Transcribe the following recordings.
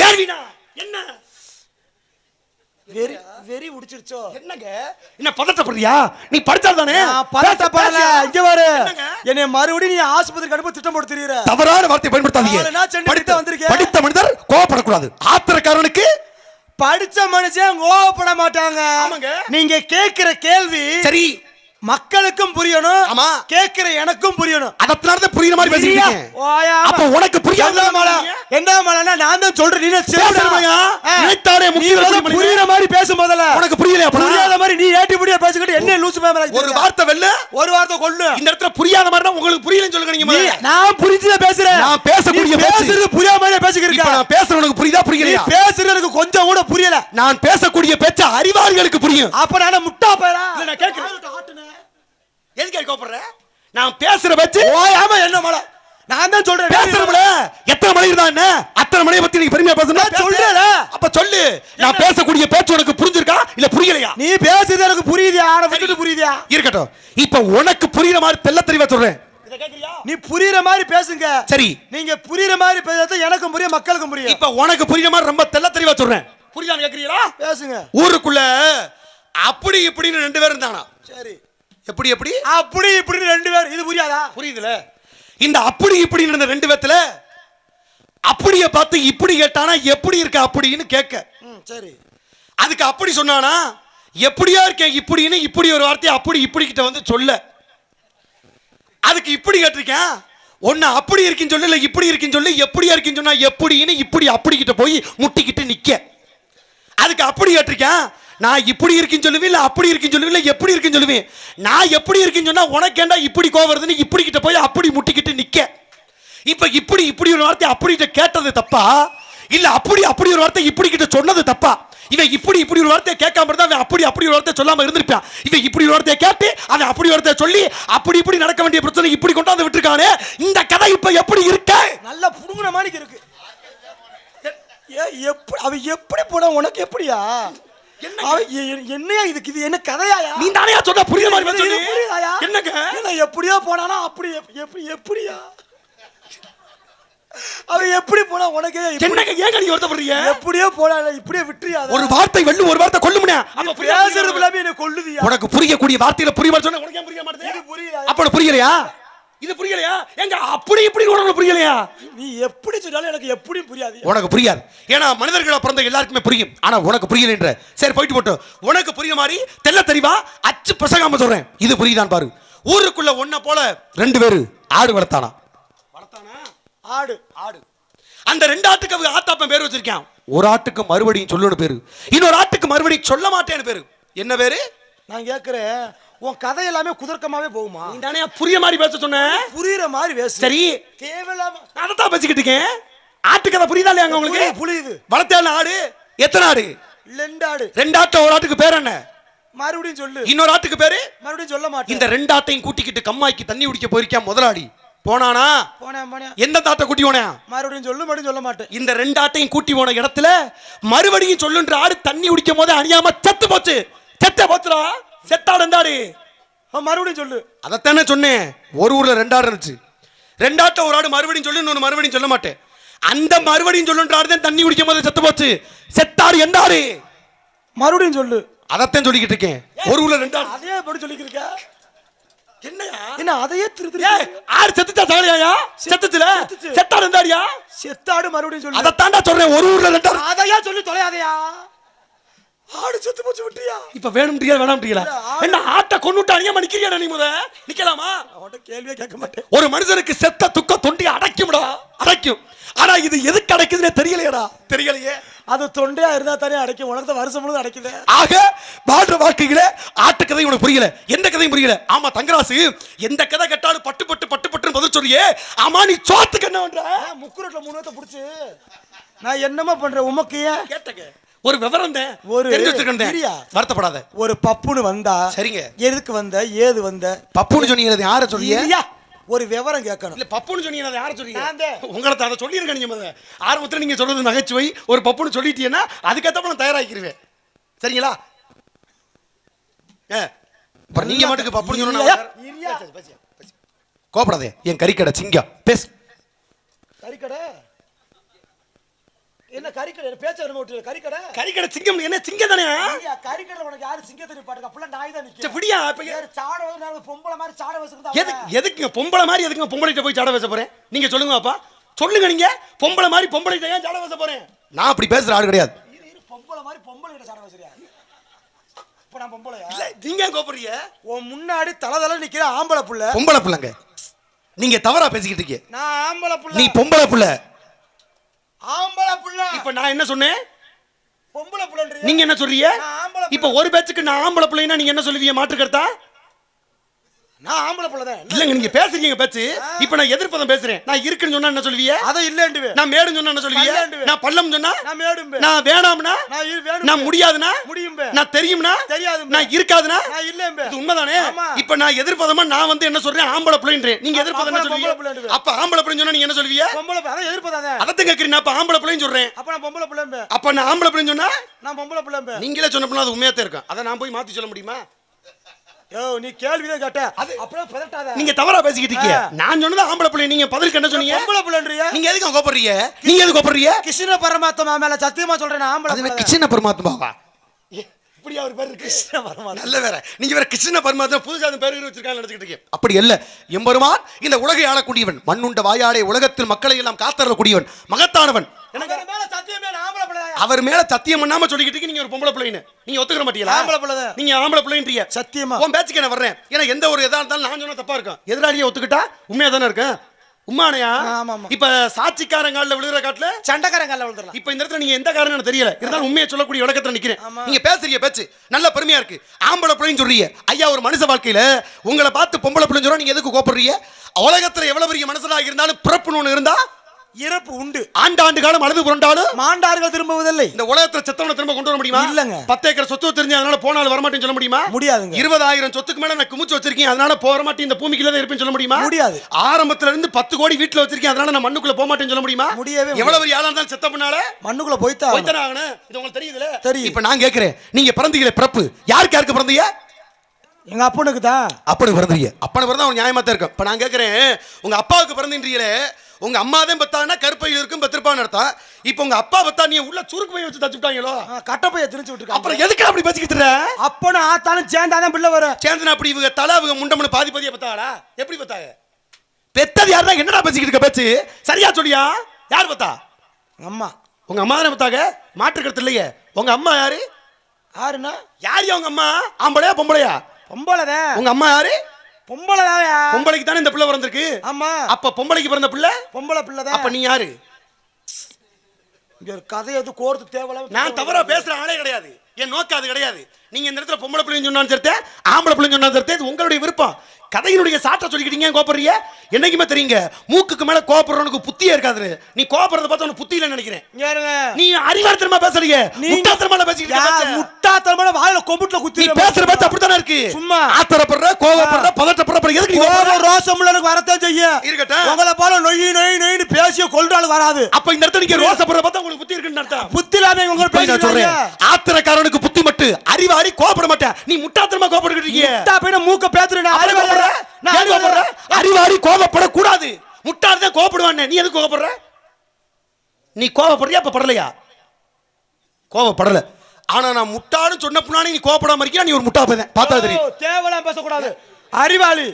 பேர்வினா. என்ன? வெறி வெறி உடிச்சிருச்சோ. என்னங்க? என்ன பதட்டப்படுறியா? நீ படிச்சாதானே நான் பதட்டப்படல. இங்க பாரு? என்னை மறுபடியும் நீ ஆஸ்பத்திரிக்கு அனுப்ப திட்டம் போட்டு தெரியுற. தவறான வார்த்தை பயன்படுத்தாதீங்க. படித்த வந்திருக்கேன். படித்த மனிதர் கோவப்படக்கூடாது. ஆத்திரக்காரனுக்கு படிச்ச மனுஷன் கோவப்பட மாட்டாங்க. நீங்க கேக்குற கேள்வி சரி. மக்களுக்கும் புரியணும் ஆமா. கேக்குற எனக்கும் புரியணும் அதனால தான் புரியுற மாதிரி பேசிட்டு புரியா? இருக்கேன் ஓயாம. அப்ப உனக்கு புரியாத என்ன மலை? என்ன மலைன்னா நான் தான் சொல்றேன் நீ என்ன செவிடா? பேசுறியா? ஆ. நினைத்தாலே நீ முக்கிய புரியுற மாதிரி பேச முதல்ல உனக்கு அப்பனா? புரியாத மாதிரி நீ ஏட்டி முடியா பேசிக்கிட்டு என்ன லூசு மேம் ஒரு வார்த்தை வெல்ல ஒரு வார்த்தை கொள்ளு இந்த இடத்துல புரியாத மாதிரி உங்களுக்கு புரியலன்னு சொல்லுங்க. நான் புரிஞ்சுதான் பேசுறேன் நான் பேசக்கூடிய. பேசுறது பேசிக்கிட்டு இப்ப இருக்க நான் பேசுறவனுக்கு புரியுதா நீ புரியலையா பேசுறது எனக்கு கொஞ்சம் கூட புரியல நான் பேசக்கூடிய பேச்ச அறிவாளிகளுக்கு புரியும் அப்ப நான் முட்டா இல்ல, நான் கேட்கிறேன். எதுக்கு கோபப்படுற நான் பேசுற பேச்சு ஓயாம என்ன மலை நான் தான் சொல்றேன். பேசுறவள எத்தனை மணி இருந்தா என்ன? அத்தனை மணியை பத்தி நீங்க பெருமையா பேசணும் நான் சொல்றேன்ல. அப்ப சொல்லு. நான் பேசக்கூடிய பேச்சு உனக்கு புரிஞ்சிருக்கா? இல்ல புரியலையா? நீ பேசுறது எனக்கு புரியுதியா? ஆட விட்டுட்டு புரியுதியா? இருக்கட்டும். இப்ப உனக்கு புரியுற மாதிரி தெள்ள தெளிவா சொல்றேன் நீ புரியுற மாதிரி பேசுங்க. சரி. நீங்க புரியுற மாதிரி பேசுறது எனக்கும் புரியும் மக்களுக்கும் புரியும். இப்ப உனக்கு புரியுற மாதிரி ரொம்ப தெள்ள தெளிவா சொல்றேன். புரியுதா கேக்குறீங்களா? பேசுங்க. ஊருக்குள்ள அப்படி இப்படின்னு ரெண்டு பேரும் இருந்தானா சரி. எப்படி எப்படி? அப்படி இப்படி ரெண்டு பேர். இது புரியாதா? புரியுதுல. இந்த அப்படி இப்படின்னு இருந்த ரெண்டு பேத்துல அப்படியே பார்த்து இப்படி கேட்டானா எப்படி இருக்க அப்படின்னு கேட்க. ம் சரி. அதுக்கு அப்படி சொன்னானா எப்படியா இருக்கேன் இப்படின்னு இப்படி ஒரு வார்த்தையை அப்படி இப்படி கிட்ட வந்து சொல்ல. அதுக்கு இப்படி கேட்டிருக்கேன் ஒன்னு அப்படி இருக்குன்னு சொல்லு இல்ல இப்படி இருக்குன்னு சொல்லு எப்படியா இருக்குன்னு சொன்னா எப்படின்னு இப்படி அப்படி கிட்ட போய் முட்டிக்கிட்டு நிக்க. அதுக்கு அப்படி கேட்டிருக்கேன் நான் இப்படி இருக்குன்னு சொல்லுவேன் இல்லை அப்படி இருக்குன்னு சொல்லுவேன் இல்லை எப்படி இருக்குன்னு சொல்லுவேன். நான் எப்படி இருக்குன்னு சொன்னால் உனக்கு இப்படி கோவம் இப்படி கிட்ட போய் அப்படி முட்டிக்கிட்டு நிற்க இப்போ இப்படி இப்படி ஒரு வார்த்தை அப்படி கிட்ட கேட்டது தப்பா? இல்லை அப்படி அப்படி ஒரு வார்த்தை இப்படி கிட்ட சொன்னது தப்பா? இவன் இப்படி இப்படி ஒரு வார்த்தையை கேட்காம இருந்தா அவன் அப்படி அப்படி ஒரு வார்த்தை சொல்லாம இருந்திருப்பான். இவன் இப்படி ஒரு வார்த்தையை கேட்டு அவன் அப்படி ஒரு வார்த்தையை சொல்லி அப்படி இப்படி நடக்க வேண்டிய பிரச்சனை இப்படி கொண்டாந்து விட்டுருக்கானே. இந்த கதை இப்போ எப்படி இருக்க? நல்லா புடுங்குன மாதிரி இருக்கு. எப்படி அவ எப்படி போனா உனக்கு எப்படியா? என்னையா இதுக்கு? இது என்ன கதையாயா? நீ தானே சொன்ன? புரியுற மாதிரி சொல்லி புரியுதாயா? என்னங்க? ஏன்னா எப்படியோ போனானா அப்படி எப்- எப்படி எப்படியா? அவ எப்படி போனா உனக்கே என்னங்க ஏங்க நீங்க வருத்தப்படுறீங்க? எப்படியோ போனா இப்படியே விட்டுறியா? ஒரு வார்த்தை வெள்ளு ஒரு வார்த்தை கொல்லுமுனே. நீ பேசுறது எல்லாமே என்ன கொல்லுதியா? உனக்கு புரியக்கூடிய வார்த்தையில புரிய மாதிரி சொன்னா உனக்கு புரிய மாட்டேங்குது புரியுதா அப்ப புரியலையா? இது புரியலையா? எங்க அப்படி இப்படி உனக்கு புரியலையா? நீ எப்படி சொன்னாலும் எனக்கு எப்படியும் புரியாது. உனக்கு புரியாது. ஏன்னா மனிதர்களை பிறந்த எல்லாருக்குமே புரியும். ஆனா உனக்கு புரியலன்ற சரி போயிட்டு போட்டு. உனக்கு புரிய மாதிரி தெல்ல தெளிவா அச்சு பசகாம சொல்றேன். இது புரியுதான் பாரு. ஊருக்குள்ள ஒன்ன போல ரெண்டு பேரு ஆடு வளர்த்தானா? வளர்த்தானா? ஆடு. ஆடு. அந்த ரெண்டு ஆட்டுக்கு அவங்க ஆத்தாப்பன் பேர் வச்சிருக்கான். ஒரு ஆட்டுக்கு மறுபடியும் சொல்லணும் பேரு. இன்னொரு ஆட்டுக்கு மறுபடியும் சொல்ல மாட்டேன்னு பேரு. என்ன பேரு? நான் கேக்குறேன். உன் கதை எல்லாமே குதர்க்கமாவே போகுமா? நீ தானே புரிய மாதிரி பேச சொன்ன? புரியுற மாதிரி பேசு. சரி. தேவையில்லாம நான் அதைத்தான் பேசிக்கிட்டு இருக்கேன். ஆட்டுக்கதை புரியுதா இல்லையா உங்களுக்கு? புரியுது, வளர்த்தான ஆடு? எத்தனை ஆடு? ரெண்டு ஆட்டு ஒரு ஆட்டுக்கு பேர் என்ன? மறுபடியும் சொல்லு. இன்னொரு ஆட்டுக்கு பேரு? மறுபடியும் சொல்ல மாட்டேன். இந்த ரெண்டு ஆட்டையும் கூட்டிக்கிட்டு கம்மாய்க்கு தண்ணி குடிக்க போயிருக்கான் முதலாளி? போனானா? போனேன் போனேன். எந்த தாட்டை கூட்டி போனா மறுபடியும் சொல்லு மறுபடியும் சொல்ல மாட்டேன். இந்த ரெண்டு ஆட்டையும் கூட்டி போன இடத்துல மறுபடியும் சொல்லுன்ற ஆடு தண்ணி குடிக்கும் போது அணியாம செத்து போச்சு. செத்த போச்சுடா. செத்தாடு ஆ, மறுபடியும் சொல்லு. அதைத்தானே சொன்னேன். ஒரு ஊர்ல ரெண்டு ஆடு இருந்துச்சு. ரெண்டு ஆட்டை ஒரு ஆடு மறுபடியும் சொல்லு இன்னொன்று மறுபடியும் சொல்ல மாட்டேன். அந்த மறுபடியும் சொல்லுன்ற ஆடு தான் தண்ணி குடிக்கும் போது செத்து போச்சு. செத்தாடு எந்த ஆடு? மறுபடியும் சொல்லு. அதைத்தான் சொல்லிக்கிட்டு இருக்கேன். ஒரு ஊர்ல ரெண்டு ஆடு. அதையே எப்படி சொல்லிக்கிட்டு இருக்க. என்னையா? என்ன அதையே திரு திரு ஏய் ஆடு செத்துச்சா சாகலையா செத்துச்சுல? செத்துச்சு. செத்தாடு எந்த ஆடியா? செத்தாடு மறுபடியும் சொல்லு. அதைத்தாண்டா சொல்றேன். ஒரு ஊர்ல ரெண்டு அதையா சொல்லி தொலையாதையா? ஆடு செத்து போச்சு விட்டுறியா இப்ப இல்ல, ஆடு- என்ன ஆட்டை கொண்டுட்டு அணியாம நிக்கிறியா நீ முத? நிக்கலாமா? அவன்கிட்ட கேள்வியே கேட்க மாட்டேன். ஒரு மனுஷனுக்கு செத்த துக்க தொண்டி அடைக்கும்டா அடைக்கும். ஆனா இது எதுக்கு அடைக்குதுன்னே தெரியலையடா. தெரியலையே. அது தொண்டையா இருந்தா தானே அடைக்கும். உனக்கு தான் வருஷம் முழுதும் அடைக்குது. ஆக வாழ்ற வாழ்க்கையில ஆட்டு கதை உனக்கு புரியல. எந்த கதையும் புரியல. ஆமா தங்கராசு எந்த கதை கேட்டாலும் பட்டு பட்டு பட்டு பட்டுன்னு பதில் சொல்லியே. ஆமா நீ சோத்துக்கு என்ன பண்ற? முக்குரோட்ல மூணு புடிச்சு. நான் என்னமா பண்றேன் உமக்கு ஏன்? கேட்டங்க. ஒரு விவரம் தான். ஒரு- தெரிஞ்சு வச்சிருக்கேன். வருத்தப்படாத. ஒரு பப்புன்னு வந்தா சரிங்க. எதுக்கு வந்த ஏது வந்த? பப்புன்னு சொன்னீங்க யார சொல்லியே இரியா. ஒரு விவரம் கேட்கணும். இல்ல பப்புன்னு சொன்னீங்க அதை யார சொன்னீங்க. உங்களை அதை சொல்லியிருக்கேன் நீங்க முத ஆரம்பத்துல நீங்க சொல்றது நகைச்சுவை. ஒரு பப்புன்னு சொல்லிட்டீங்கன்னா அதுக்கேற்ற நான் தயாராக்கிடுவேன் சரிங்களா? ஏ அப்புறம் நீங்க மட்டுக்கு பப்புன்னு சொன்னா. கோபப்படாதே என் கறிக்கடை சிங்கம். பேசு. கறிக்கடை? என்ன கறிக்கடை? பேச்ச வர மாட்டேன் கறிக்கடை? கறிக்கடை சிங்கம் என்ன சிங்கம் தானே கறிக்கடை உனக்கு யாரு சிங்கத்தை பாட்டுக்க? அப்பலாம் நாய் தான் சே, நிக்கும் விடியா இப்ப யாரு சாட வந்து பொம்பளை மாதிரி சாட வச்சுக்கிட்டு எது எதுக்குங்க? பொம்பளை மாதிரி எதுக்குங்க பொம்பளைகிட்ட போய் ஜாட பேச போறேன்? நீங்க சொல்லுங்க அப்பா. சொல்லுங்க நீங்க. பொம்பளை மாதிரி பொம்பளைகிட்ட ஏன் ஜாட பேச போறேன்? நான் அப்படி பேசுற ஆள் கிடையாது. இரு இரு பொம்பளை மாதிரி பொம்பளை கிட்ட சாட வச்சுறியா இப்ப நான் பொம்பளையா? இல்ல நீங்க கோபுறீங்க? உன் முன்னாடி தல தல நிக்கிற ஆம்பளை புள்ள. பொம்பளை பிள்ளைங்க. நீங்க தவறா பேசிக்கிட்டு இருக்கீங்க. நான் ஆம்பளை புள்ள. நீ பொம்பளை புள்ள. ஆம்பளை புள்ள. இப்ப நான் என்ன சொன்னேன்? பொம்பளை புள்ளன்றியா நீங்க என்ன சொல்றீங்க? இப்ப ஒரு பேச்சுக்கு நான் ஆம்பளை பிள்ளைன்னா நீங்க என்ன சொல்லுவீங்க? மாற்று கருத்தா நான் ஆம்பளை புள்ள தான்? இல்லங்க நீங்க பேசுறீங்க பேச்சு. இப்ப நான் எதிர்ப்பதம் பேசுறேன். நான் இருக்குன்னு சொன்னா என்ன சொல்லுவீங்க? அத இல்லன்டுவே நான் மேடுன்னு சொன்னா என்ன பல்லண்டுவே. நான் பள்ளம் சொன்னா? நான் மேடும்பே நான் வேணாம்னா? நான் வேணும் நான் முடியாதுன்னா முடியும்பே நான் தெரியும்னா? தெரியாதும்பே. நான் இருக்காதுன்னா நான் இல்லம்பே இது உண்மைதானே. இப்ப நான் எதிர்ப்பதமா நான் வந்து என்ன சொல்றேன்? ஆம்பளை பிள்ளைன்றேன். நீங்க எதிர்ப்பதம் என்ன சொல்லுவீங்க. அப்ப ஆம்பளை பிள்ளைன்னு சொன்னா நீங்க என்ன சொல்லுவீங்க? பொம்பளை எதிர்ப்பதானே அதத்தான் கேக்குறீங்க. அப்ப ஆம்பளை பிள்ளைன்னு சொல்றேன். அப்ப நான் பொம்பளை புள்ளம்பே அப்ப நான் ஆம்பளை பிள்ளைன்னு சொன்னா? நான் பொம்பளை புள்ளம்பே நீங்களே சொன்னப்பனா அது உண்மையா தான் இருக்கும். அதை நான் போய் மாத்தி சொல்ல முடியுமா? யோ நீ கேள்விதான் கேட்ட. அப்புறம் பதட்டாத. நீங்க தவறா பேசிக்கிட்டு இருக்கீங்க. நான் சொன்னது ஆம்பளை பிள்ளை நீங்க பதிலுக்கு என்ன சொன்னீங்க? புள்ளன்றியா நீங்க எதுக்கு கோபப்படுறீங்க? நீங்க எதுக்கு கோபப்படுறீங்க? கிருஷ்ண பரமாத்மா மேல சத்தியமா சொல்றேன் நான் ஆம்பளை தான். கிருஷ்ண பரமாத்மாவா? இப்படி அவர் பேர் இருக்கு கிருஷ்ண பரமாத்மா. நல்ல வேற. நீங்க வேற கிருஷ்ண பரமாத்மா புதுசா அந்த பேர் வச்சிருக்காங்க நினைச்சுக்கிட்டு இருக்கீங்க. அப்படி அல்ல. எம்பெருமான் இந்த உலகை ஆளக்கூடியவன் மண்ணுண்ட வாயாடே உலகத்தில் மக்களை எல்லாம் காத்தரக்கூடியவன் மகத்தானவன். அவர் மேல சத்தியமே ஆம்பளை தான். அவர் மேல சத்தியம் பண்ணாம சொல்லிக்கிட்டு நீங்க ஒரு பொம்பளை பிள்ளைன்னு. நீங்க ஒத்துக்கிற மாட்டீங்களா? ஆம்பளை பிள்ளை தான். நீங்க ஆம்பளை பிள்ளைன்றீங்க. சத்தியமா? உன் பேச்சுக்கு நான் வர்றேன்? ஏன்னா எந்த ஒரு எதா இருந்தாலும் நான் சொன்னா தப்பா இருக்கும். எதிராளியை ஒத்துக்கிட்டா? உண்மையா தானே இருக்கும் உண்மானையா. இப்ப சாட்சிக்காரங்கால விழுகிற காட்டுல? சண்டைக்காரன் கால விழுந்துடலாம். இப்ப இந்த இடத்துல நீங்க எந்த காரணம் தெரியல. இருந்தாலும் உண்மையை சொல்லக்கூடிய விளக்கத்துல நிக்கிறேன். நீங்க பேசுறீங்க பேச்சு. நல்ல பெருமையா இருக்கு. ஆம்பளை பிள்ளைன்னு சொல்றீங்க. ஐயா ஒரு மனுஷ வாழ்க்கையில உங்களை பார்த்து பொம்பளை பிள்ளைன்னு சொல்றா நீங்க எதுக்கு கோப்படுறீங்க உலகத்துல எவ்வளவு பெரிய மனுஷனாக இருந்தாலும் பிறப்புன்னு ஒண்ணு இருந்தா இறப்பு உண்டு. ஆண்டு ஆண்டு காலம் அழுது புரண்டாலும் மாண்டார்கள் திரும்புவதில்லை. இந்த உலகத்துல செத்தவனை திரும்ப கொண்டு வர முடியுமா? இல்லங்க. பத்து ஏக்கர் சொத்து தெரிஞ்சு அதனால போனாலும் வரமாட்டேன்னு சொல்ல முடியுமா? முடியாதுங்க. இருபதாயிரம் சொத்துக்கு மேல நான் குமிச்சு வச்சிருக்கேன் அதனால போற மாட்டேன் இந்த பூமிக்குள்ள தான் இருப்பேன்னு சொல்ல முடியுமா? முடியாது. ஆரம்பத்துல இருந்து பத்து கோடி வீட்டுல வச்சிருக்கேன் அதனால நான் மண்ணுக்குள்ள போக மாட்டேன்னு சொல்ல முடியுமா? முடியவே எவ்வளவு பெரிய ஆளா இருந்தாலும் செத்த பண்ணால மண்ணுக்குள்ள போய்த்தா போய்த்தானே ஆகணும். இது உங்களுக்கு தெரியுதுல தெரியும். இப்ப நான் கேக்குறேன். நீங்க பிறந்தீங்களே பிறப்பு. யாருக்கு யாருக்கு பிறந்தீங்க? எங்க அப்பனுக்கு தான் அப்பனுக்கு பிறந்தீங்க. அப்பனுக்கு பிறந்தா அவன் நியாயமா தான் இருக்கும். இப்ப நான் கேக்குறேன் உங்க அப்பாவுக்கு பிறந்தீங்களே உங்க அம்மா தான் பத்தானா கருப்பையில் இருக்கும் பத்திருப்பான்னு அர்த்தம். இப்போ உங்க அப்பா பத்தா நீ உள்ள சுருக்கு போய் வச்சு தச்சு விட்டாங்களோ கட்டப்பைய திணிச்சு விட்டுருக்கான் அப்புறம் எதுக்கு அப்படி பேசிக்கிட்டு? அப்பனும் ஆத்தாலும் சேர்ந்தாதான் பிள்ளை வரும். சேர்ந்தனா அப்படி இவங்க தலை இவங்க முண்டமனு பாதி பாதியா பத்தாளா எப்படி பத்தாங்க? பெத்தது யாருன்னா என்னடா பேசிக்கிட்டு இருக்க பேச்சு? சரியா சொல்லியா? யார் பத்தா? அம்மா. உங்க அம்மா தானே பத்தாங்க? மாற்று கருத்து இல்லையே. உங்க அம்மா யாரு? யாருன்னா? யார் உங்க அம்மா? ஆம்பளையா பொம்பளையா? பொம்பளைதான். உங்க அம்மா யாரு? பொம்பளை தான்யா பொம்பளைக்கு தானே இந்த பிள்ளை பிறந்திருக்கு? ஆமா. அப்ப பொம்பளைக்கு பிறந்த பிள்ளை? பொம்பளை பிள்ளை தான் அப்ப நீ யாரு? இங்க கதையை எது கோர்த்து தேவையில்ல நான் தவறா பேசுற ஆளே கிடையாது. என் நோக்கம் அது கிடையாது. நீங்க இந்த இடத்துல பொம்பளை பிள்ளைன்னு சொன்னாலும் சரித்தே ஆம்பளை பிள்ளைன்னு சொன்னாலும் சரித்தே இது உங்களுடைய விருப்பம். கதையினுடைய சாட்டை சொல்லிக்கிட்டீங்க கோபப்படுறீங்க என்னைக்குமே தெரியுங்க மூக்குக்கு மேல கோபப்படுறவனுக்கு புத்தியே இருக்காது நீ கோபப்படுறத பார்த்து உனக்கு புத்தி இல்லைன்னு நினைக்கிறேன் நீ அறிவார்த்தனமா பேசுறீங்க முட்டாத்தனமா பேசிக்கிட்டு. முட்டாத்தனமான வாயில கொம்புட்ல நீ குத்தி பேசுற பேச்சு அப்படித்தானே இருக்கு? சும்மா. ஆத்திரப்படுற கோவப்படுற பதட்டப்படுற அப்புறம் எதுக்கு? கோபம் ரோசம் உள்ளனுக்கு வரத்தான் செய்யும். இருக்கட்டும். உங்களை போல நொய் நொய் நொய்னு பேசிய கொள்றாள் வராது. அப்ப இந்த இடத்துல நீங்க ரோசப்படுற பார்த்தா உங்களுக்கு புத்தி இருக்குன்னு அர்த்தம். புத்தி இல்லாம இப்ப நான் சொல்றேன். ஆத்திரக்காரனுக்கு புத்தி மட்டு அறிவாரி கோபப்பட மாட்டேன். நீ முட்டாத்தனமா கோபப்பட்டு இருக்கீங்க. போய் மூக்க பேத்துறேன் அப்புறம் கோபப்படுற? ஏன் கோபப்படுற? கோபப்படக்கூடாது முட்டாள் தான் கோபப்படுவானே நீ எதுக்கு கோபப்படுற நீ கோபப்படுறியா அப்ப படலையா? கோபப்படல ஆனா நான் முட்டாள்னு சொன்ன பின்னாடி நீ கோபப்படாம இருக்கியா? நீ ஒரு முட்டா பார்த்தா தெரியும். தேவலாம் பேசக்கூடாது. அறிவாளி.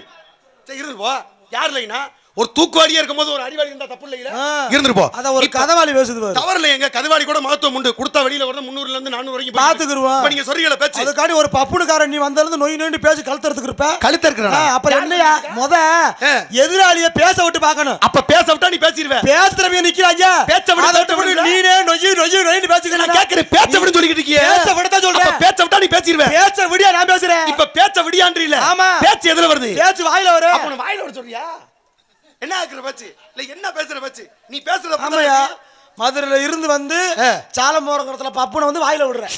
சரி, இருந்து போ யார் இல்லைனா ஒரு தூக்குவாளியா இருக்கும்போது ஒரு அறிவாளி இருந்தா தப்பு இல்லையில? போ. அத ஒரு கதவாளி பேசுது. தவறு இல்லை எங்க? கதவாளி கூட மகத்துவம் உண்டு. கொடுத்தா வெளியில கூட முந்நூறுல இருந்து நானூறு வரைக்கும். பாத்துக்கிருவோம். நீங்க சொல்றீங்களா பேச்சு. அதுக்காண்டி ஒரு பப்புனுக்காரன் நீ வந்ததுல நொய் நொய்னு பேசி கழுத்துறதுக்கு இருப்ப. கழுத்த இருக்கிறா ஆ, அப்புறம் என்னையா? முத. எதிராளிய பேச விட்டு பார்க்கணும். அப்ப பேச விட்டா நீ பேசிடுவ பேசுறவங்க நிக்கிறாங்க பேச்ச விடு. நீனே நொய்யு நொய்யு நொய்னு நான் பேசிக்கிறேன் கேக்குறேன் பேச்ச விடுன்னு சொல்லிக்கிட்டு இருக்கியே. பேச்ச விடத்தான் சொல்றேன். அப்ப பேச்ச விட்டா நீ பேசிடுவ பேச்ச விடியா நான் பேசுறேன். இப்ப பேச்ச விடியான்றி இல்ல ஆமா. பேச்சு எதுல வருது? பேச்சு வாயில வரும். அப்ப வாயில வர சொல்றியா? என்ன ஆக்குற பேச்சு? இல்ல என்ன பேசுற பேச்சு? நீ பேசுற ஆமாயா மதுரையில இருந்து வந்து ஆ. சாலமோரங்கரத்துல பப்புனை வந்து வாயில விடுறேன்.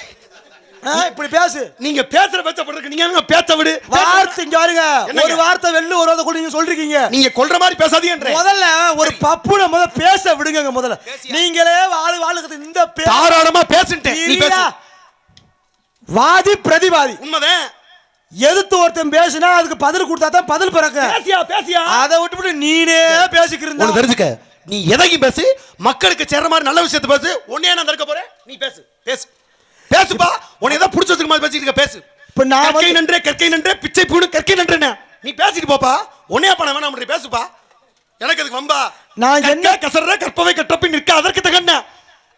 ஆ, இப்படி பேசு. நீங்க பேசுற பேச்ச பண்றதுக்கு நீங்க என்ன பேச்ச விடு? வார்த்தை இங்க பாருங்க? ஒரு வார்த்தை வெள்ளு ஒரு வார்த்தை கூட நீங்க சொல்றீங்க. நீங்க கொல்ற மாதிரி பேசாதீங்கன்ற முதல்ல ஒரு பப்புனை முத பேச விடுங்க முதல்ல. நீங்களே வாழு வாழுகிறது இந்த தாராளமா பேசுன்ட்டேன். நீ பேசு. நீயா? வாதி பிரதிவாதி. உண்மைதான். எதிர்த்து ஒருத்தன் பேசினா அதுக்கு பதில் கொடுத்தா தான் பதில் பிறக்க. பேசியா பேசியா? அதை விட்டுவிட்டு நீனே உனக்கு தெரிஞ்சுக்க. நீ எதையும் பேசு மக்களுக்கு சேர்ற மாதிரி நல்ல விஷயத்தை பேசு உன்னையே நான் தடுக்க போறேன் நீ பேசு பேசு. பேசுப்பா உன்னை ஏதோ பிடிச்ச வச்சுக்க மாதிரி பேசிட்டு பேசு. இப்ப நான் கற்கை நன்றே கற்கை நன்றே பிச்சை பூணு கற்கை நன்றே நீ பேசிட்டு போப்பா உன்னையா பண்ண வேணாம் அப்படி பேசுப்பா. எனக்கு அதுக்கு வம்பா? நான் என்ன- கசற கற்பவை கற்றப்பி நிற்க அதற்கு தகன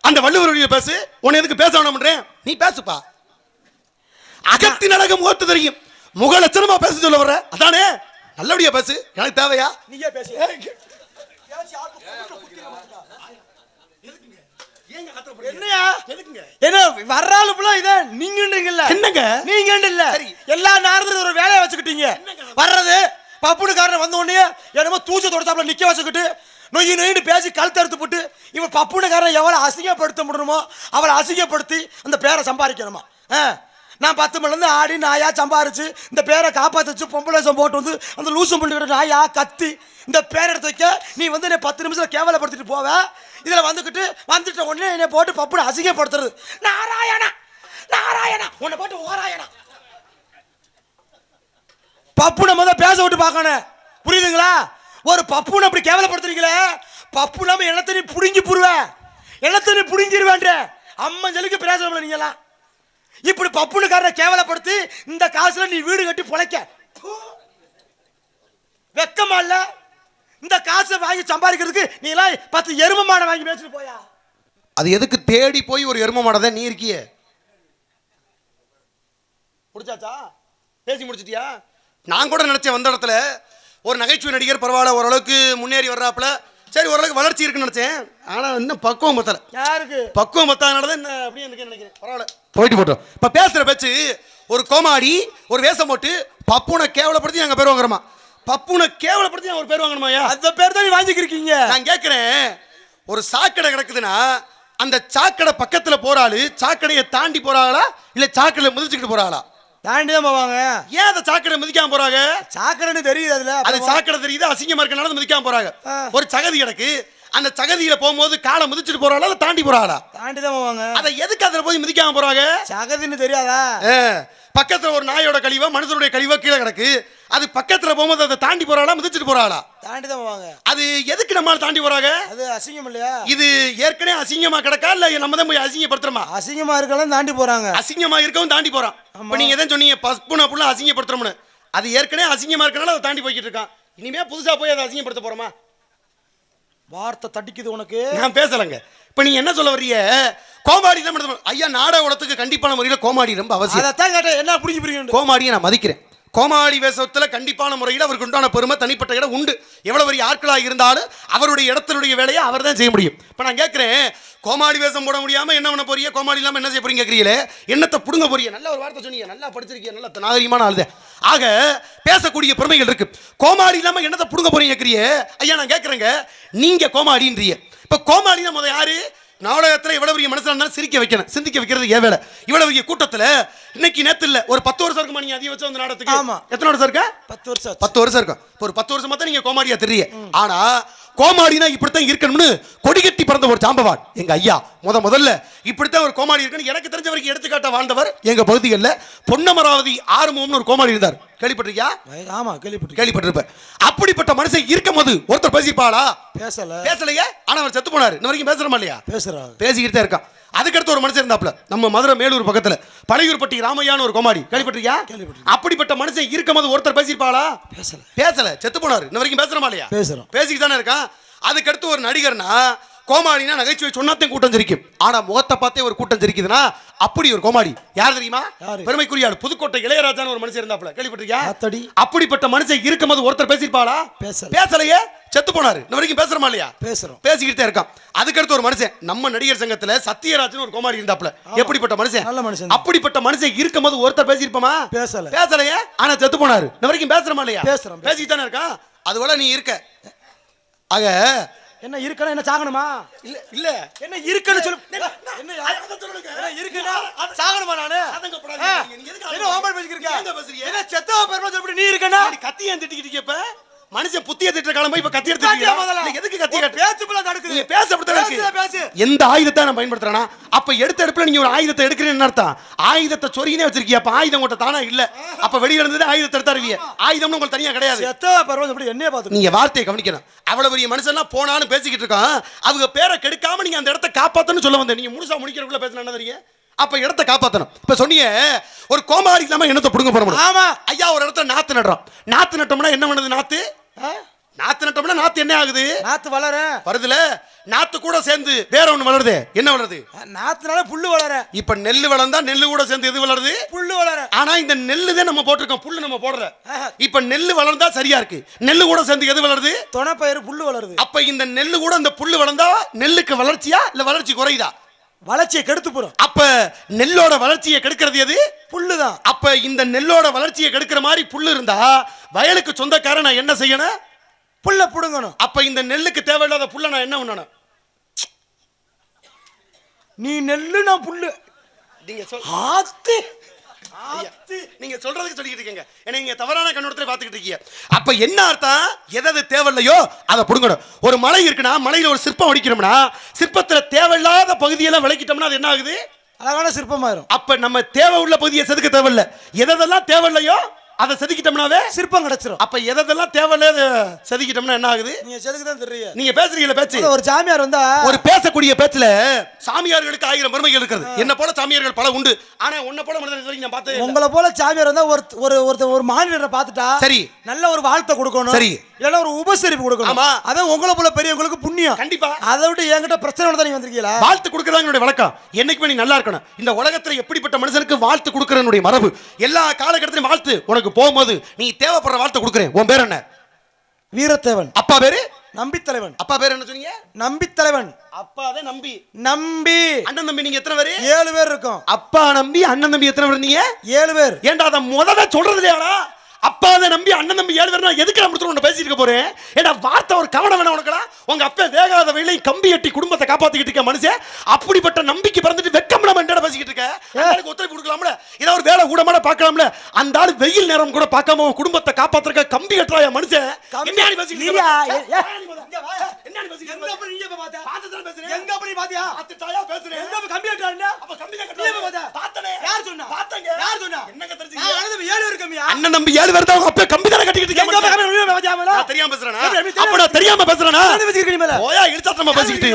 அந்த வள்ளுவர் வழியை பேசு உன்னை எதுக்கு பேச வேணாம் நீ பேசுப்பா. அகத்தின் அழகு முகத்து தெரியும். முக லட்சணமா பேச சொல்ல வர்ற அதானே நல்லபடியா பேசு எனக்கு தேவையா நீயே பேசு என்னையா என்ன வர்றாள் புள்ள இத நீங்கன்றீங்கல்ல என்னங்க? நீங்க இல்ல சரி. எல்லா நேரத்துலயும் ஒரு வேலையை வச்சுக்கிட்டீங்க வர்றது பப்புனுக்காரன் வந்த உடனே என்னமோ தூச தொடச்சாப்புல நிக்க வச்சுக்கிட்டு நொய்யு நொய்னு பேசி கழுத்து அறுத்து போட்டு இவன் பப்புனுக்காரன் எவ்வளவு அசிங்கப்படுத்த முடியுமோ அவளை அசிங்கப்படுத்தி அந்த பேரை சம்பாதிக்கணுமா ஆ. நான் பத்து மணிலேருந்து ஆடி நாயா சம்பாரிச்சு இந்த பேரை காப்பாத்துச்சு பொம்பளை போட்டு வந்து அந்த லூசம் பண்ணிக்கிற நாயா கத்தி இந்த பேரை எடுத்து வைக்க நீ வந்து என்னை பத்து நிமிஷத்தில் கேவலப்படுத்திட்டு போவ? இதில் வந்துக்கிட்டு வந்துட்ட உடனே என்னை போட்டு பப்புனு அசிங்கப்படுத்துறது. நாராயணா! நாராயணா! உன்னை போட்டு ஓராயணா! பப்புனை முத பேச விட்டு பார்க்கணும். புரியுதுங்களா? ஒரு பப்புனை அப்படி கேவலப்படுத்துறீங்களே? பப்பு நம்ம எல்லாத்தையும் நீ புடுங்கி புடுவ? எண்ணத்தை நீ புடுங்கிடுவேன்ற அம்மன் ஜலிக்கு பேசல நீங்களாம் இப்படி பப்புனுக்காரரை கேவலப்படுத்தி இந்த காசுல நீ வீடு கட்டி பொழைக்க. வெக்கமா இல்ல? இந்த காசை வாங்கி சம்பாதிக்கிறதுக்கு நீ எல்லாம் பத்து எரும மாடை வாங்கி மேய்ச்சிட்டு போயா? அது எதுக்கு தேடி போய் ஒரு எரும மாடை நீ இருக்கியே? முடிச்சாச்சா? பேசி முடிச்சிட்டியா? நான் கூட நினைச்சேன் வந்த இடத்துல ஒரு நகைச்சுவை நடிகர் பரவாயில்ல ஓரளவுக்கு முன்னேறி வர்றாப்புல. சரி ஓரளவுக்கு வளர்ச்சி இருக்குன்னு நினைச்சேன். ஆனா இன்னும் பக்குவம் பத்தல. யாருக்கு? பக்குவம் பத்தாதனால தான் என்ன அப்படியே எனக்கு நினைக்கிறேன். பரவாயில்ல. போயிட்டு போட்டோம். இப்ப பேசுற பேச்சு ஒரு கோமாடி ஒரு வேஷம் போட்டு பப்புனை கேவலப்படுத்தி நாங்க பேர் வாங்குறோமா? பப்புனை கேவலப்படுத்தி நாங்க ஒரு பேர் வாங்கணுமாயா அந்த பேர் தான் நீ வாங்கிக்கிறீங்க நான் கேட்கிறேன் ஒரு சாக்கடை கிடக்குதுன்னா அந்த சாக்கடை பக்கத்துல போறாளு சாக்கடையை தாண்டி போறாளா இல்ல சாக்கடையில மிதிச்சுக்கிட்டு போறாளா தாண்டி தான் போவாங்க. ஏன் அந்த சாக்கடை மிதிக்காம போறாங்க? சாக்கடைன்னு தெரியுது அதுல. அது சாக்கடை தெரியுது அசிங்கமா இருக்கனால அதை மிதிக்காம போறாங்க. ஒரு சகதி கிடக்கு அந்த சகதியில போகும்போது காலை மிதிச்சிட்டு போறாளா இல்ல தாண்டி போறாளா? தாண்டி தான் போவாங்க. அதை எதுக்கு அதுல போய் மிதிக்காம போறாங்க? சகதின்னு தெரியாதா? பக்கத்துல ஒரு நாயோட கழிவா மனுஷனுடைய கழிவா கீழே கிடக்கு. அது பக்கத்துல போகும்போது அதை தாண்டி போறாளா மிதிச்சிட்டு போறாளா? தாண்டி தான் போவாங்க. அது எதுக்கு நம்மால தாண்டி போறாங்க? அது அசிங்கம் இல்லையா? இது ஏற்கனவே அசிங்கமா கிடக்கா இல்ல நம்ம தான் போய் அசிங்கப்படுத்துறோமா அசிங்கமா இருக்கலாம் தாண்டி போறாங்க. அசிங்கமா இருக்கவும் தாண்டி போறான். இப்ப நீங்க எதை சொன்னீங்க? பஸ்புனா புள்ள அசிங்கப்படுத்துறோம்னு அது ஏற்கனவே அசிங்கமா இருக்கனால அதை தாண்டி போய்கிட்டு இருக்கான். இனிமே புதுசா போய் அதை அசிங்கப்படுத்த போறோமா? வார்த்தை தட்டிக்குது உனக்கு. நான் பேசலங்க. இப்ப நீங்க என்ன சொல்ல வர்றீங்க? கோமாடி தான். ஐயா நாடக உலகத்துக்கு கண்டிப்பான முறையில் கோமாடி ரொம்ப அவசியம். அதைத்தான் கேட்டேன். என்ன பிடிச்சி பிடிக்கணும் கோமாடியை நான் மதிக்கிறேன். கோமாளி வேஷத்தில் கண்டிப்பான முறையில் அவருக்கு உண்டான பெருமை தனிப்பட்ட இடம் உண்டு. எவ்வளோ பெரிய ஆட்களாக இருந்தாலும் அவருடைய இடத்தினுடைய வேலையை அவர் தான் செய்ய முடியும். இப்போ நான் கேட்குறேன் கோமாளி வேஷம் போட முடியாமல் என்ன பண்ண போறீங்க? கோமாளி இல்லாமல் என்ன செய்ய போறீங்க கேட்குறீங்களே என்னத்தை புடுங்க போறீங்க? நல்ல ஒரு வார்த்தை சொன்னீங்க நல்லா படிச்சிருக்கீங்க நல்ல நாகரிகமான ஆளுதே. ஆக பேசக்கூடிய பெருமைகள் இருக்கு. கோமாளி இல்லாமல் என்னத்தை பிடுங்க போறீங்க கேட்குறியே ஐயா நான் கேட்குறேங்க நீங்கள் கோமாளின்றிய இப்போ கோமாளினா முதல் யாரு? நாடகத்தில் இவ்வளவு பெரிய மனசுல சிரிக்க வைக்கணும். சிந்திக்க வைக்கிறது ஏன் வேலை. இவ்வளவு பெரிய கூட்டத்தில் இன்னைக்கு நேத்து இல்ல ஒரு பத்து வருஷம் இருக்குமா நீங்க அதிகம் வச்சு அந்த நாடகத்துக்கு. ஆமா. எத்தனை வருஷம் இருக்கா? பத்து வருஷம். பத்து வருஷம் இருக்கும் இப்ப ஒரு பத்து வருஷமா தான் நீங்க கோமாடியா தெரிய ஆனா கோமாடினா இப்படித்தான் இருக்கணும்னு கொடிகட்டி பிறந்த ஒரு சாம்பவான் எங்க ஐயா முத முதல்ல இப்படித்தான் ஒரு கோமாடி இருக்குன்னு எனக்கு தெரிஞ்ச வரைக்கும் எடுத்துக்காட்ட வாழ்ந்தவர் எங்க பகுதிகளில் பொன்னமராவதி ஆறுமுகம்னு ஒரு கோமாடி இருந்தார். கேள்விப்பட்டிருக்கியா? ஆமா கேள்விப்பட்டு கேள்விப்பட்டிருப்ப. அப்படிப்பட்ட மனுஷன் இருக்கும் போது ஒருத்தர் பேசிப்பாளா? பேசல. பேசலையே? ஆனா அவர் செத்து போனாரு. இன்ன வரைக்கும் பேசுறமா இல்லையா? பேசுறாங்க பேசிக்கிட்டு தான் இருக்கான். அதுக்கடுத்து ஒரு மனுஷன் இருந்தாப்ல நம்ம மதுரை மேலூர் பக்கத்துல பழையூர்பட்டி ராமையான்னு ஒரு கோமாடி கேள்விப்பட்டிருக்கியா. அப்படிப்பட்ட மனுஷன் இருக்கும்போது ஒருத்தர் பேசியிருப்பாளா? பேசல. பேசல. செத்து போனாரு. இன்ன வரைக்கும் பேசுறமா இல்லையா? பேசுறோம். பேசிக்கிட்டு தானே இருக்கான். அதுக்கடுத்து ஒரு நடிகர்னா கோமாளினா நகைச்சுவை சொன்னாத்தையும் கூட்டம் சிரிக்கும். ஆனா முகத்தை பார்த்தே ஒரு கூட்டம் சிரிக்குதுன்னா அப்படி ஒரு கோமாடி யார் தெரியுமா? பெருமைக்குரிய ஆளு புதுக்கோட்டை இளையராஜான்னு ஒரு மனுஷன் இருந்தாப்ல கேள்விப்பட்டிருக்கியா. அப்படிப்பட்ட மனுஷன் இருக்கும்போது ஒருத்தர் பேசியிருப்பாளா? பேசல. பேசலையே? செத்து போனாரு. இன்ன வரைக்கும் பேசுறமா இல்லையா? பேசுறோம். பேசிக்கிட்டே இருக்கான். அதுக்கடுத்து ஒரு மனுஷன் நம்ம நடிகர் சங்கத்துல சத்யராஜ்னு ஒரு கோமாளி இருந்தாப்ல எப்படிப்பட்ட மனுஷன்? நல்ல மனுஷன். அப்படிப்பட்ட மனுஷன் இருக்கும்போது ஒருத்தர் பேசியிருப்போமா? பேசல. பேசலையே? ஆனா செத்து போனாரு. இன்ன வரைக்கும் பேசுறமா இல்லையா? பேசுறோம், பேசுறோம். பேசிக்கிட்டு தானே இருக்கான். அதுபோல நீ இருக்க. ஆக என்ன இருக்கணும் என்ன சாகணுமா? இல்ல இல்ல. என்ன இருக்குன்னு சொல்லு. என்ன? இருக்குன்னா சாகணுமா நானு? என்ன ஓமல் பேசிக்கிறீங்க? என்ன செத்தவ பெருமை சொல்லி நீ இருக்கனா கத்தி ஏன் திட்டிக்கிட்டு இப்ப? மனுஷன் புத்திய திட்டுற காலம் போய் இப்ப கத்தி எடுத்து எதுக்கு கத்தி பேச்சு. நீங்க பேச பேசு. எந்த ஆயுதத்தை நான் பயன்படுத்துறேனா அப்ப எடுத்த எடுப்புல நீங்க ஒரு ஆயுதத்தை எடுக்கிறேன்னு அர்த்தம்? ஆயுதத்தை சொருகினே வச்சிருக்கீங்க அப்ப ஆயுதம் உங்கள்ட்ட தானா இல்ல? அப்ப வெளியில இருந்தது ஆயுதத்தை எடுத்தாருவீங்க ஆயுதம்னு உங்களுக்கு தனியா கிடையாது. என்னைய பார்த்துட்டு. நீங்க வார்த்தையை கவனிக்கணும். அவ்வளவு பெரிய மனுஷன்லாம் போனாலும் பேசிக்கிட்டு இருக்கான். அவங்க பேரை கெடுக்காம நீங்க அந்த இடத்த காப்பாத்தணும்னு சொல்ல வந்தேன். நீங்க முழுசா முடிக்கிறதுக்குள்ள பேசினா தெரியுங்க? அப்ப இடத்த காப்பாத்தணும். இப்ப சொன்னீங்க ஒரு கோமாளி இல்லாம என்னத்தை புடுங்க போற முடியும் ஆமா. ஐயா ஒரு இடத்துல நாத்து நடுறோம் நாத்து நட்டோம்னா என்ன பண்ணுது நாத்து? நாத்து நட்டோம்னா நாத்து என்ன ஆகுது? நாத்து வளர. வருதுல? நாத்து கூட சேர்ந்து வேற ஒண்ணு வளருது. என்ன வளருது? நாத்துனால புல்லு வளர. இப்ப நெல்லு வளர்ந்தா நெல்லு கூட சேர்ந்து எது வளருது? புல்லு வளர. ஆனா இந்த நெல்லு தான் நம்ம போட்டிருக்கோம். புல்லு நம்ம ஆஹா. இப்ப நெல்லு வளர்ந்தா சரியா இருக்கு. நெல்லு கூட சேர்ந்து எது வளருது? துணைப்பயிறு புல்லு வளருது. அப்ப இந்த நெல்லு கூட இந்த புல்லு வளர்ந்தா நெல்லுக்கு வளர்ச்சியா இல்ல வளர்ச்சி குறையுதா? வளர்ச்சியை கெடுத்து போறோம். அப்ப நெல்லோட வளர்ச்சியை கெடுக்கிறது எது? புல்லுதான். அப்ப இந்த நெல்லோட வளர்ச்சியை கெடுக்கிற மாதிரி புல்லு இருந்தா வயலுக்கு சொந்தக்காரன் நான் என்ன செய்யணும்? புல்ல புடுங்கணும். அப்ப இந்த நெல்லுக்கு தேவையில்லாத புல்ல நான் என்ன பண்ணணும் நீ நெல்லு நான் புல்லு. நீங்க ஆத்து. நீங்க சொல்றதுக்கு சொல்லிக்கிட்டு இருக்கீங்க. ஏன்னா நீங்க தவறான கண்ணோட்டத்துல பாத்துக்கிட்டு இருக்கீங்க. அப்ப என்ன அர்த்தம்? எதாவது தேவையில்லையோ அதை புடுங்கணும். ஒரு மலை இருக்குன்னா மலையில ஒரு சிற்பம் அடிக்கிறோம்னா சிற்பத்துல தேவையில்லாத பகுதியெல்லாம் விளக்கிட்டோம்னா அது என்ன ஆகுது? அழகான சிற்பமாயிரும். அப்ப நம்ம தேவை உள்ள பகுதியை செதுக்க தேவையில்ல. எதெல்லாம் தேவையில்லையோ அதை செதுக்கிட்டோம்னாவே சிற்பம் கிடைச்சிரும். அப்ப எதெல்லாம் தேவையில்ல செதுக்கிட்டோம்னா என்ன ஆகுது? நீங்க செதுக்கு தான் தெரிய நீங்க பேசுறீங்களா பேச்சு? ஒரு சாமியார் வந்தா ஒரு பேசக்கூடிய பேச்சுல சாமியார்களுக்கு ஆயிரம் பெருமைகள் இருக்கிறது. என்ன போல சாமியார்கள் பல உண்டு. ஆனா உன்னை போல வரைக்கும் நான் பார்த்ததே இல்ல. உங்களை போல சாமியார் வந்தா ஒரு ஒரு ஒருத்தர் ஒரு மாநிலரை பார்த்துட்டா சரி. நல்ல ஒரு வாழ்த்தை கொடுக்கணும். சரி. இல்லைன்னா ஒரு உபசரிப்பு கொடுக்கணும். அதான் உங்களை போல பெரியவங்களுக்கு புண்ணியம். கண்டிப்பா. அதை விட்டு என்கிட்ட பிரச்சனை தான் நீங்க வந்திருக்கீங்களா? வாழ்த்து கொடுக்கறதா என்னுடைய வழக்கம். என்னைக்குமே நீ நல்லா இருக்கணும். இந்த உலகத்துல எப்படிப்பட்ட மனுஷனுக்கு வாழ்த்து கொடுக்கறனுடைய மரபு? எல்லா காலகட்டத்திலும் வாழ்த்து. உனக்கு போகும்போது நீ தேவைப்படுற வாழ்த்து கொடுக்குறேன். உன் பேர் என்ன? வீரத்தேவன். அப்பா பேரு? நம்பித்தலைவன். அப்பா பேர் என்ன சொன்னீங்க? நம்பித்தலைவன். அப்பா தான் நம்பி. நம்பி. அண்ணன் தம்பி நீங்க எத்தனை பேரு? ஏழு பேர் இருக்கோம். அப்பா நம்பி அண்ணன் தம்பி எத்தனை பேர் நீங்க ஏழு பேர். ஏன்டா அதை முதல்ல சொல்றது இல்லையாடா அப்பா அதை நம்பி அண்ணன் தம்பி ஏழு பேர் எதுக்கு நான் முடிச்சு பேசிட்டு இருக்க போறேன்? ஏடா வார்த்தை ஒரு கவனம் வேணும் உனக்குடா உங்க அப்பா வேகாத வெயிலையும் கம்பி எட்டி குடும்பத்தை காப்பாத்திக்கிட்டு இருக்க மனுஷன். அப்படிப்பட்ட நம்பிக்கை பிறந்துட்டு இல்லாம என்னடா பேசிக்கிட்டு இருக்க? ஆளுக்கு ஒத்துழைப்பு கொடுக்கலாம்ல? ஏதாவது ஒரு வேலை கூடமாட பார்க்கலாம்ல? அந்த ஆளு வெயில் நேரம் கூட பார்க்காம குடும்பத்தை காப்பாத்துறக்க கம்பி கட்டுறாயா மனுஷன்? என்ன எங்க நீங்க பேசுறேன். எங்க பாத்தியா பேசுறேன். எங்க கம்பி? அப்ப கம்பி. யார் சொன்னா? யார் சொன்னா? என்னங்க நான்? அண்ணன் ஏழு பேர் கம்மியா? அண்ணன் நம்பி ஏழு பேர் தான் அப்பா கம்பி கட்டிக்கிட்டு எங்க கம்பி? நான் தெரியாம பேசுறேனா அப்ப நான் தெரியாம பேசுறேனா மேல. ஓயா பேசிக்கிட்டு?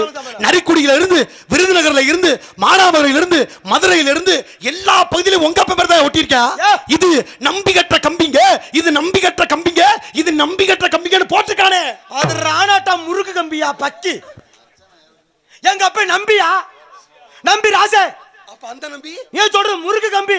நரிக்குடியில இருந்து விருதுநகர்ல இருந்து மானாமதுரையில இருந்து மதுரையில இருந்து எல்லா பகுதியிலும் உங்க அப்பா பேர் தான் ஒட்டியிருக்கா ஏ. இது நம்பி கட்ட கம்பிங்க இது நம்பி கட்ட கம்பிங்க இது நம்பி கட்ட கம்பிங்கன்னு போட்டிருக்கானே அது ராணாட்டா முறுக்கு கம்பியா பக்கி? எங்க அப்பா நம்பியா? நம்பி ராசே. அப்ப அந்த நம்பி? ஏன் சொல்றது முறுக்கு கம்பி.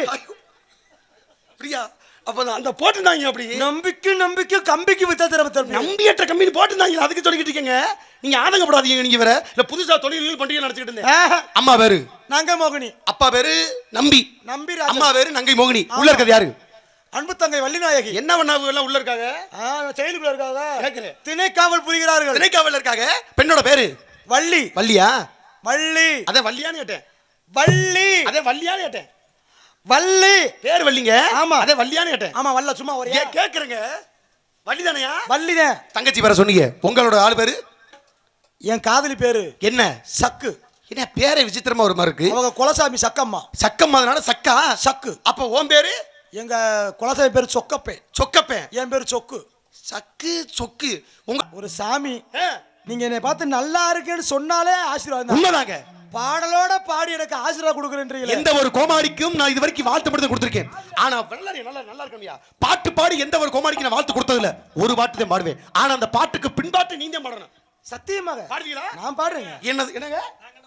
பிரியா அப்ப அந்த- போட்டுருந்தாங்க அப்படி. நம்பிக்கை நம்பிக்கை கம்பிக்கு வித்த நம்பியற்ற கம்பெனி போட்டுருந்தாங்க. அதுக்கு சொல்லிக்கிட்டு இருக்கீங்க. நீங்க ஆதங்கப்படாதீங்க நீங்க வேற. இல்ல புதுசா தொழில்கள் பண்டிகை நடத்திக்கிட்டு இருந்தேன். அம்மா பேரு. நாங்க மோகினி. அப்பா பேரு நம்பி. நம்பி அம்மா பேரு நங்கை மோகினி. உள்ள இருக்கிறது யாரு? அன்பு தங்கை வள்ளிநாயகி. என்ன பண்ணாங்க எல்லாம் உள்ள இருக்காங்க? செயலுக்குள்ள இருக்காங்க. கேக்குறேன். திணைக்காவல் புரிகிறார்கள். திணைக்காவல் இருக்காங்க? பெண்ணோட பேரு? வள்ளி. வள்ளியா? வள்ளி. அதே வள்ளியான்னு கேட்டேன். வள்ளி. அதே வள்ளியான்னு கேட்டேன். வள்ளி. பேர் வள்ளிங்க? ஆமா. அதே வள்ளியான்னு கேட்டேன். ஆமா வல்ல சும்மா ஒரு ஏன் கேக்குறேங்க. வள்ளி தானையா வள்ளிதான் தங்கச்சி பேர சொன்னீங்க உங்களோட ஆள் பேரு? என் காதலி பேரு. என்ன? சக்கு. என்ன பேரே விசித்திரமா ஒரு மாதிரி இருக்கு. அவங்க குலசாமி சக்கம்மா. சக்கம் அதனால சக்கா? சக்கு. அப்ப உன் பேரு? எங்க குலசாமி பேரு சொக்கப்பே சொக்கப்பேன். என் பேரு சொக்கு. சக்கு சொக்கு. உங்க ஒரு சாமி. நீங்க என்னை பார்த்து நல்லா இருக்கேன்னு சொன்னாலே ஆசீர்வாதம். உண்மைதாங்க. பாடலோட பாடி எனக்கு ஆசீர்வாதம் கொடுக்குறேன்றீங்களே. எந்த ஒரு கோமாளிக்கும் நான் இது வரைக்கும் வாழ்த்து மட்டும் கொடுத்துருக்கேன். ஆனா வள்ளலாரி நல்லா நல்லா இருக்கமியா பாட்டு பாடி எந்த ஒரு கோமாளிக்கு நான் வாழ்த்து கொடுத்தது இல்ல ஒரு பாட்டு தான் பாடுவேன். ஆனா அந்த பாட்டுக்கு பின்பாட்டு நீங்க பாடணும். சத்தியமாக. பாடுவீங்களா? நான் பாடுறேங்க. என்னது என்னங்க?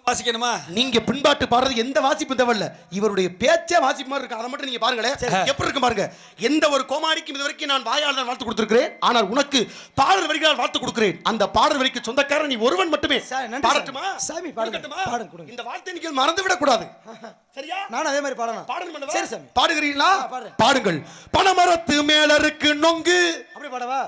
வாசிக்கணுமா? நீங்க பின்பாட்டு பாடுறது எந்த வாசிப்பு தேவையில்ல. இவருடைய பேச்சே வாசிப்பு மாதிரி இருக்கு. அதை மட்டும் நீங்க பாருங்களேன் எப்படி இருக்கு பாருங்க. எந்த ஒரு கோமாளிக்கும் இது வரைக்கும் நான் வாயால் தான் வாழ்த்து கொடுத்திருக்கிறேன். ஆனால் உனக்கு பாடல் வரிகளால் வாழ்த்து கொடுக்கிறேன். அந்த பாடல் வரிக்கு சொந்தக்காரன் நீ ஒருவன் மட்டுமே. பாடட்டுமா? சாமி, கொடுங்க. இந்த வார்த்தை நீங்கள் மறந்து விடக் கூடாது சரியா? நானும் அதே மாதிரி பாடணும். பாடணும் அல்லவா? சரி சாமி. பாடுகிறீங்களா. பாடுங்கள். பனமரத்து மேல இருக்கு நொங்கு. அப்படி பாடவா?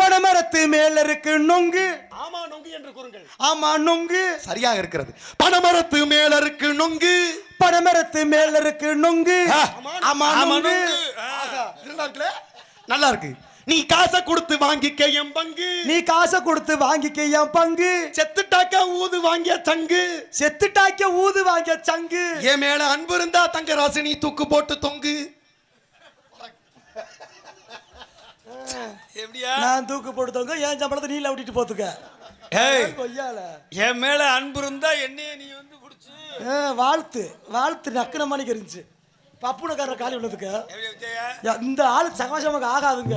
பனமரத்து மேல இருக்கு நொங்கு. ஆமா நொங்கு என்று கூறுங்கள். ஆமா நொங்கு. சரியாக இருக்கிறது. பனமரத்து மேல இருக்கு நொங்கு. பனமரத்து மேல இருக்கு நொங்கு. ஆமா நொங்கு. ஆஹா, நல்லா இருக்கு. நீ காசை கொடுத்து வாங்கிக்க என் பங்கு. நீ காசை கொடுத்து வாங்கிக்க என் பங்கு. செத்துட்டாக்கா ஊது வாங்கிய சங்கு. செத்துட்டாக்க ஊது வாங்கிய சங்கு. என் மேல அன்பு இருந்தா தங்க ராசி நீ தூக்கு போட்டு தொங்கு எப்படியா நான் தூக்கு போட்டுத்தவங்க என் சம்பளத்தை நீ விட்டுட்டு போத்துக்க? ஏய் கொய்யால. என் மேல அன்பு இருந்தா என்னைய நீ வந்து புடிச்சு ஆ, வாழ்த்து. வாழ்த்து நக்குன மணிக்கு இருந்துச்சு. பப்புனக்காரர் காலி உள்ளதுக்கு. இந்த ஆளு சகவாசமாக ஆகாதுங்க.